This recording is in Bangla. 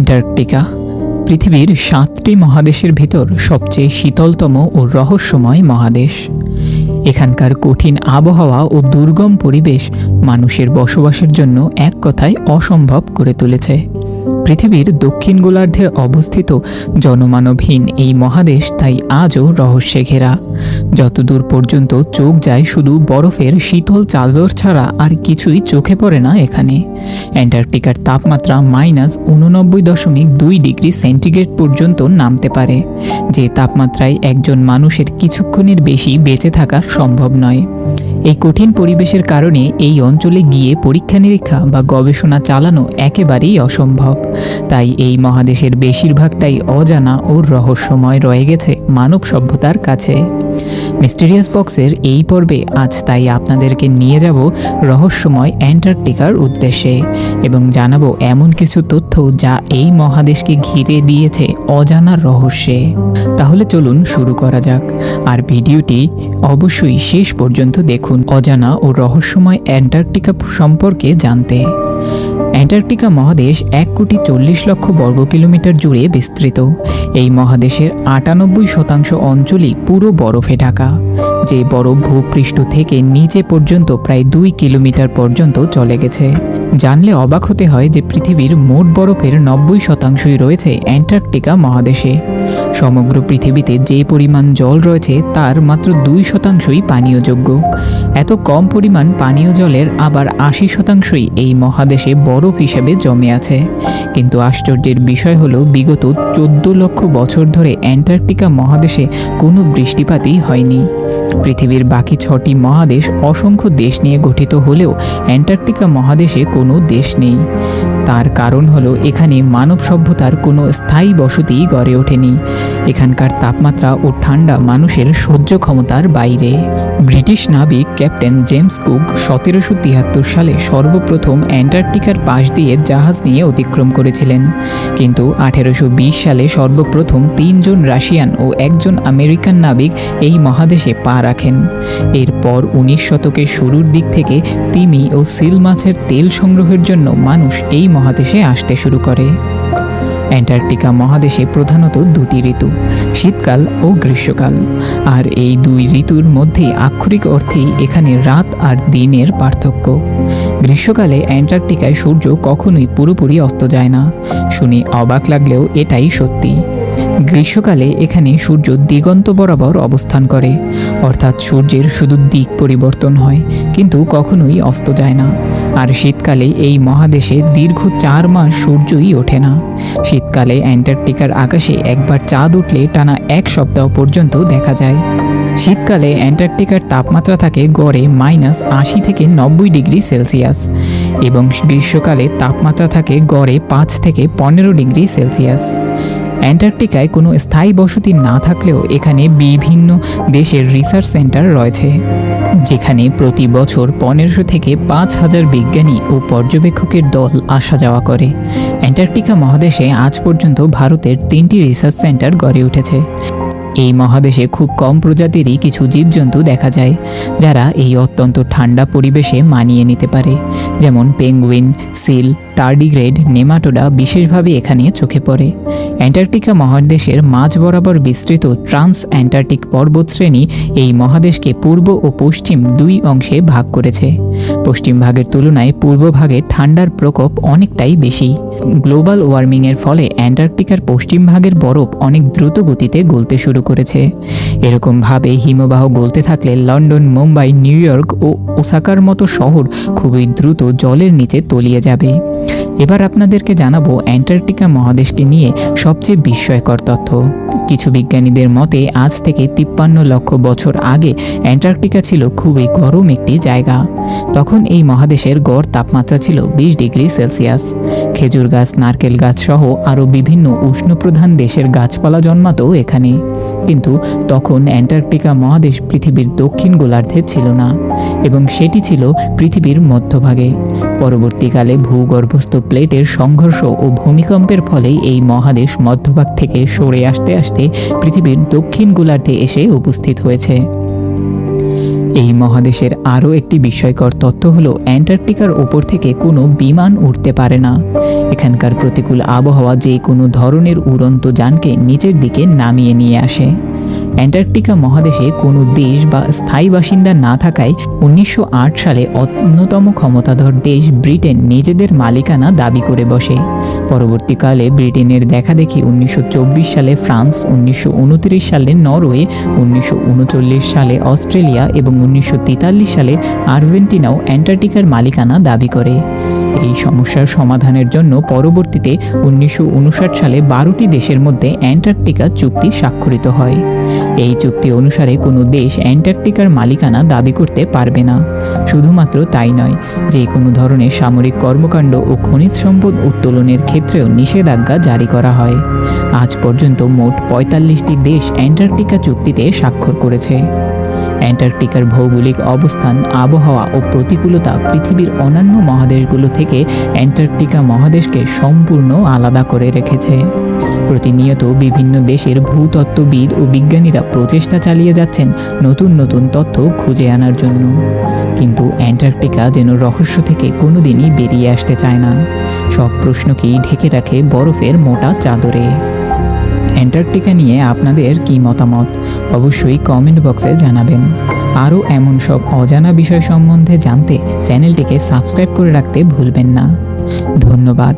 অ্যান্টার্কটিকা, পৃথিবীর সাতটি মহাদেশের ভিতর সবচেয়ে শীতলতম ও রহস্যময় মহাদেশ। এখানকার কঠিন আবহাওয়া ও দুর্গম পরিবেশ মানুষের বসবাসের জন্য এক কথায় অসম্ভব করে তুলেছে। পৃথিবীর দক্ষিণ গোলার্ধে অবস্থিত জনমানবহীন এই মহাদেশ তাই আজও রহস্যে ঘেরা। যতদূর পর্যন্ত চোখ যায় শুধু বরফের শীতল চাদর ছাড়া আর কিছুই চোখে পড়ে না এখানে। অ্যান্টার্কটিকার তাপমাত্রা মাইনাস উননব্বই দশমিক দুই ডিগ্রি সেন্টিগ্রেড পর্যন্ত নামতে পারে, যে তাপমাত্রায় একজন মানুষের কিছুক্ষণের বেশি বেঁচে থাকা সম্ভব নয়। এই কঠিন পরিবেশের কারণে এই অঞ্চলে গিয়ে পরীক্ষা নিরীক্ষা বা গবেষণা চালানো একেবারেই অসম্ভব। তাই এই মহাদেশের বেশিরভাগটাই অজানা ও রহস্যময় রয়ে গেছে মানব সভ্যতার কাছে। মিস্টেরিয়াস বক্সের এই পর্বে আজ তাই আপনাদেরকে নিয়ে যাব রহস্যময় অ্যান্টার্কটিকার উদ্দেশ্যে এবং জানাব এমন কিছু তথ্য যা এই মহাদেশকে ঘিরে দিয়েছে অজানা রহস্যে। তাহলে চলুন শুরু করা যাক। আর ভিডিওটি অবশ্যই শেষ পর্যন্ত দেখুন অজানা ও রহস্যময় অ্যান্টার্কটিকা সম্পর্কে জানতে। অ্যান্টার্কটিকা মহাদেশ এক কোটি চল্লিশ লক্ষ বর্গ কিলোমিটার জুড়ে বিস্তৃত। এই মহাদেশের আটানব্বই শতাংশ অঞ্চলই পুরো বরফে ঢাকা, যে বরফ ভূপৃষ্ঠ থেকে নিচে পর্যন্ত প্রায় দুই কিলোমিটার পর্যন্ত চলে গেছে। জানলে অবাক হতে হয় যে পৃথিবীর মোট বরফের নব্বই শতাংশই রয়েছে অ্যান্টার্কটিকা মহাদেশে। সমগ্র পৃথিবীতে যে পরিমাণ জল রয়েছে, তার মাত্র দুই শতাংশই পানীয়যোগ্য। এত কম পরিমাণ পানীয় জলের আবার আশি শতাংশই এই মহাদেশে বরফ হিসেবে জমে আছে। কিন্তু আশ্চর্যের বিষয় হলো, বিগত চোদ্দ লক্ষ বছর ধরে অ্যান্টার্কটিকা মহাদেশে কোনো বৃষ্টিপাতই হয়নি। পৃথিবীর বাকি ছটি মহাদেশ অসংখ্য দেশ নিয়ে গঠিত হলেও অ্যান্টার্কটিকা মহাদেশে কোনো দেশ নেই। তার কারণ হলো এখানে মানব সভ্যতার কোনো স্থায়ী বসতি গড়ে ওঠেনি। এখানকার তাপমাত্রা ও ঠান্ডা মানুষের সহ্য ক্ষমতার বাইরে। ব্রিটিশ নাবিক ক্যাপ্টেন জেমস কুক সতেরোশো তিয়াত্তর সালে সর্বপ্রথম অ্যান্টার্কটিকার পাশ দিয়ে জাহাজ নিয়ে অতিক্রম করেছিলেন। কিন্তু আঠেরোশো বিশ সালে সর্বপ্রথম তিনজন রাশিয়ান ও একজন আমেরিকান নাবিক এই মহাদেশে পা রাখেন। এরপর উনিশ শতকের শুরুর দিক থেকে তিমি ও সিল মাছের তেল সংগ্রহের জন্য মানুষ এই মহাদেশে আসতে শুরু করে। অ্যান্টার্কটিকা মহাদেশে প্রধানত দুটি ঋতু, শীতকাল ও গ্রীষ্মকাল। আর এই দুই ঋতুর মধ্যে আক্ষরিক অর্থেই এখানে রাত আর দিনের পার্থক্য। গ্রীষ্মকালে অ্যান্টার্কটিকায় সূর্য কখনোই পুরোপুরি অস্ত যায় না। শুনে অবাক লাগলেও এটাই সত্যি। গ্রীষ্মকালে এখানে সূর্য দিগন্ত বরাবর অবস্থান করে। অর্থাৎ সূর্যের শুধু দিক পরিবর্তন হয়, কিন্তু কখনোই অস্ত যায় না। আর শীতকালে এই মহাদেশে দীর্ঘ চার মাস সূর্যই ওঠে না। শীতকালে অ্যান্টার্কটিকার আকাশে একবার চাঁদ উঠলে টানা এক সপ্তাহ পর্যন্ত দেখা যায়। শীতকালে অ্যান্টার্কটিকার তাপমাত্রা থাকে গড়ে মাইনাস আশি থেকে নব্বই ডিগ্রি সেলসিয়াস এবং গ্রীষ্মকালে তাপমাত্রা থাকে গড়ে পাঁচ থেকে পনেরো ডিগ্রি সেলসিয়াস। অ্যান্টার্কটিকায় কোনো স্থায়ী বসতি না থাকলেও এখানে বিভিন্ন দেশের রিসার্চ সেন্টার রয়েছে, যেখানে প্রতি বছর পনেরোশো থেকে পাঁচ হাজার বিজ্ঞানী ও পর্যবেক্ষকের দল আসা যাওয়া করে। অ্যান্টার্কটিকা মহাদেশে আজ পর্যন্ত ভারতের তিনটি রিসার্চ সেন্টার গড়ে উঠেছে। এই মহাদেশে খুব কম প্রজাতিরই কিছু জীবজন্তু দেখা যায়, যারা এই অত্যন্ত ঠান্ডা পরিবেশে মানিয়ে নিতে পারে, যেমন পেঙ্গুইন, সিল টার্ডিগ্রেড নেমাটোডা বিশেষভাবে এখানে চোখে পড়ে। অ্যান্টার্কটিকা মহাদেশের মাঝ বরাবর বিস্তৃত ট্রান্স অ্যান্টার্কটিক পর্বতশ্রেণী এই মহাদেশকে পূর্ব ও পশ্চিম দুই অংশে ভাগ করেছে। পশ্চিম ভাগের তুলনায় পূর্ব ভাগে ঠান্ডার প্রকোপ অনেকটাই বেশি। গ্লোবাল ওয়ার্মিংয়ের ফলে অ্যান্টার্কটিকার পশ্চিম ভাগের বরফ অনেক দ্রুত গতিতে গলতে শুরু করেছে। এরকমভাবে হিমবাহ গলতে থাকলে লন্ডন, মুম্বাই, নিউ ইয়র্ক ও ওসাকার মতো শহর খুবই দ্রুত জলের নিচে তলিয়ে যাবে। এবার আপনাদেরকে জানাব অ্যান্টার্কটিকা মহাদেশকে নিয়ে সবচেয়ে বিস্ময়কর তথ্য। কিছু বিজ্ঞানীদের মতে, আজ থেকে তিপ্পান্ন লক্ষ বছর আগে অ্যান্টার্কটিকা ছিল খুবই গরম একটি জায়গা। তখন এই মহাদেশের গড় তাপমাত্রা ছিল বিশ ডিগ্রি সেলসিয়াস। খেজুর গাছ, নারকেল গাছ সহ আরও বিভিন্ন উষ্ণপ্রধান দেশের গাছপালা জন্মাতো এখানে। কিন্তু তখন অ্যান্টার্কটিকা মহাদেশ পৃথিবীর দক্ষিণ গোলার্ধে ছিল না এবং সেটি ছিল পৃথিবীর মধ্যভাগে। পরবর্তীকালে ভূগর্ভস্থ প্লেটের সংঘর্ষ ও ভূমিকম্পের ফলে এই মহাদেশ মধ্যভাগ থেকে সরে আসতে আসতে পৃথিবীর দক্ষিণ গোলার্ধে এসে উপস্থিত হয়েছে। এই মহাদেশের আরও একটি বিস্ময়কর তথ্য হলো, অ্যান্টার্কটিকার ওপর থেকে কোনো বিমান উঠতে পারে না। এখানকার প্রতিকূল আবহাওয়া যে কোনো ধরনের উড়ন্ত যানকে নিচের দিকে নামিয়ে নিয়ে আসে। অ্যান্টার্কটিকা মহাদেশে কোনো দেশ বা স্থায়ী বাসিন্দা না থাকায় উনিশশো আট সালে অন্যতম ক্ষমতাধর দেশ ব্রিটেন নিজেদের মালিকানা দাবি করে বসে। পরবর্তীকালে ব্রিটেনের দেখাদেখি উনিশশো চব্বিশ সালে ফ্রান্স, উনিশশো উনত্রিশ সালে নরওয়ে, উনিশশো উনচল্লিশ সালে অস্ট্রেলিয়া এবং উনিশশো তেতাল্লিশ সালে আর্জেন্টিনাও অ্যান্টার্কটিকার মালিকানা দাবি করে। এই সমস্যার সমাধানের জন্য পরবর্তীতে উনিশশো উনষাট সালে বারোটি দেশের মধ্যে অ্যান্টার্কটিকা চুক্তি স্বাক্ষরিত হয়। এই চুক্তি অনুসারে কোনো দেশ অ্যান্টার্কটিকার মালিকানা দাবি করতে পারবে না। শুধুমাত্র তাই নয়, যে কোনো ধরনের সামরিক কর্মকাণ্ড ও খনিজ সম্পদ উত্তোলনের ক্ষেত্রেও নিষেধাজ্ঞা জারি করা হয়। আজ পর্যন্ত মোট পঁয়তাল্লিশটি দেশ অ্যান্টার্কটিকা চুক্তিতে স্বাক্ষর করেছে। অ্যান্টার্কটিকার ভৌগোলিক অবস্থান, আবহাওয়া ও প্রতিকূলতা পৃথিবীর অন্যান্য মহাদেশগুলো থেকে অ্যান্টার্কটিকা মহাদেশকে সম্পূর্ণ আলাদা করে রেখেছে। প্রতিনিয়ত বিভিন্ন দেশের ভূতত্ত্ববিদ ও বিজ্ঞানীরা প্রচেষ্টা চালিয়ে যাচ্ছেন নতুন নতুন তথ্য খুঁজে আনার জন্য। কিন্তু অ্যান্টার্কটিকা যেন রহস্য থেকে কোনোদিনই বেরিয়ে আসতে চায় না। সব প্রশ্নকেই ঢেকে রাখে বরফের মোটা চাদরে। অ্যান্টার্কটিকা নিয়ে আপনাদের কী মতামত? অবশ্যই কমেন্ট বক্সে জানাবেন। আরও এমন সব অজানা বিষয় সম্বন্ধে জানতে চ্যানেলটিকে সাবস্ক্রাইব করে রাখতে ভুলবেন না। ধন্যবাদ।